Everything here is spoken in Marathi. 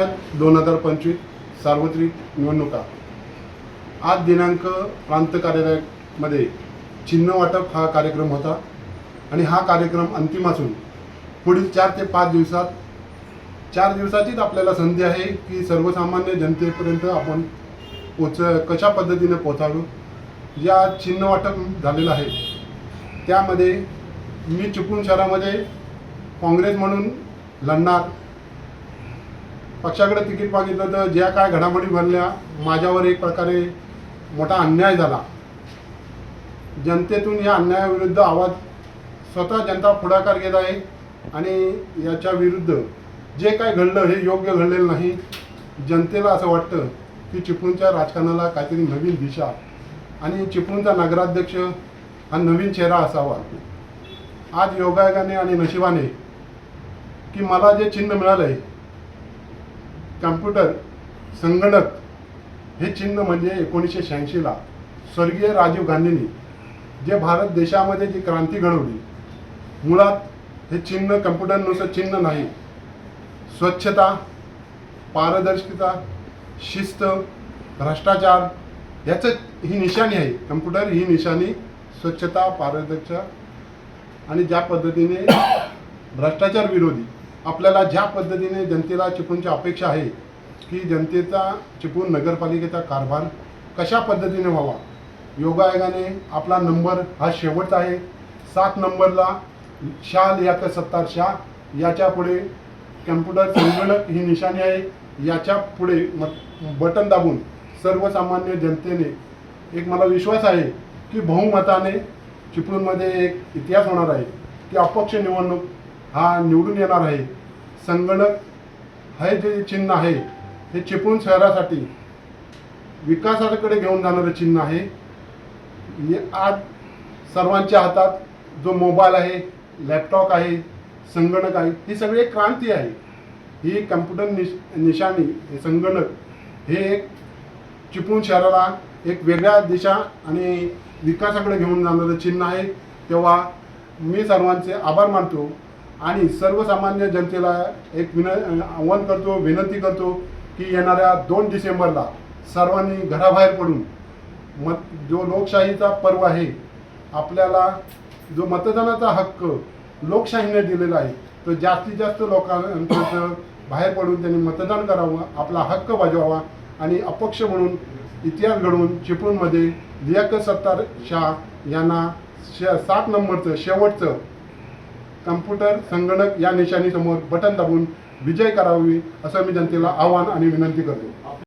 दोन हजार पंचवीस सार्वत्रिक निवडणुका. आज दिनांक प्रांत कार्यालयामध्ये चिन्ह वाटप हा कार्यक्रम होता आणि हा कार्यक्रम अंतिम असून पुढील चार ते पाच दिवसात चार दिवसाचीच आपल्याला संधी आहे की सर्वसामान्य जनतेपर्यंत आपण पोच कशा पद्धतीने पोचावं या चिन्ह वाटप झालेलं आहे. त्यामध्ये मी चिपळूण शहरामध्ये काँग्रेस म्हणून लढणार पक्षाकडे तिकीट मागितलं तर ज्या काय घडामोडी घडल्या माझ्यावर एक प्रकारे मोठा अन्याय झाला. जनतेतून या अन्यायाविरुद्ध आवाज स्वतः जनता पुढाकार घेत आहे आणि याच्या विरुद्ध जे काय घडलं हे योग्य घडलेलं नाही. जनतेला असं वाटतं की चिपळूणच्या राजकारणाला काहीतरी नवीन दिशा आणि चिपळूणचा नगराध्यक्ष हा नवीन चेहरा असावा. आज योगायोगाने आणि नशिबाने की मला जे चिन्ह मिळालं आहे कम्प्युटर संगणक हे चिन्ह म्हणजे एकोणीसशे शहाऐंशीला स्वर्गीय राजीव गांधींनी जे भारत देशामध्ये जी क्रांती घडवली मुळात हे चिन्ह कम्प्युटरनुसार चिन्ह नाही. स्वच्छता पारदर्शकता शिस्त भ्रष्टाचार याचं ही निशाणी आहे. कम्प्युटर ही निशाणी स्वच्छता पारदर्शक आणि ज्या पद्धतीने भ्रष्टाचार विरोधी आपल्याला ज्या पद्धतीने जनतेला चिपळूणची अपेक्षा आहे की जनतेचा चिपळूण नगरपालिकेचा कारभार कशा पद्धतीने व्हावा? योगायोगाने आपला नंबर हा शेवटचा आहे. सात नंबरला शाह लियाकत सत्तार शाह याच्यापुढे कॅम्प्युटर संगणक ही निशाणी आहे. याच्यापुढे म बटन दाबून सर्वसामान्य जनतेने एक मला विश्वास आहे की बहुमताने चिपळूणमध्ये एक इतिहास होणार आहे की अपक्ष निवडणूक हा निवडून येणार आहे. संगणक हे जे चिन्ह आहे हे चिपळूण शहरासाठी विकासाकडे घेऊन जाणारं चिन्ह आहे. हे आज सर्वांच्या हातात जो मोबाईल आहे लॅपटॉप आहे संगणक आहे ही सगळी एक क्रांती आहे. ही कम्प्युटर निश निशाणी हे संगणक हे एक चिपळूण शहराला एक वेगळ्या दिशा आणि विकासाकडे घेऊन जाणारं चिन्ह आहे. तेव्हा मी सर्वांचे आभार मानतो. आणि सर्वसामान्य जनतेला एक विन आव्हान करतो विनंती करतो की येणाऱ्या दोन डिसेंबरला सर्वांनी घराबाहेर पडून मत जो लोकशाहीचा पर्व आहे आपल्याला जो मतदानाचा हक्क लोकशाहीने दिलेला आहे तो जास्तीत जास्त लोकांपर्यंत बाहेर पडून त्यांनी मतदान करावं आपला हक्क बजावा आणि अपक्ष म्हणून इतिहास घडवून चिपळूणमध्ये लियाकत सत्तार शाह यांना शे सात नंबरचं शेवटचं कम्प्युटर संगणक या निशाणीसमोर बटन दाबून विजय करावी असं मी जनतेला आव्हान आणि विनंती करतो.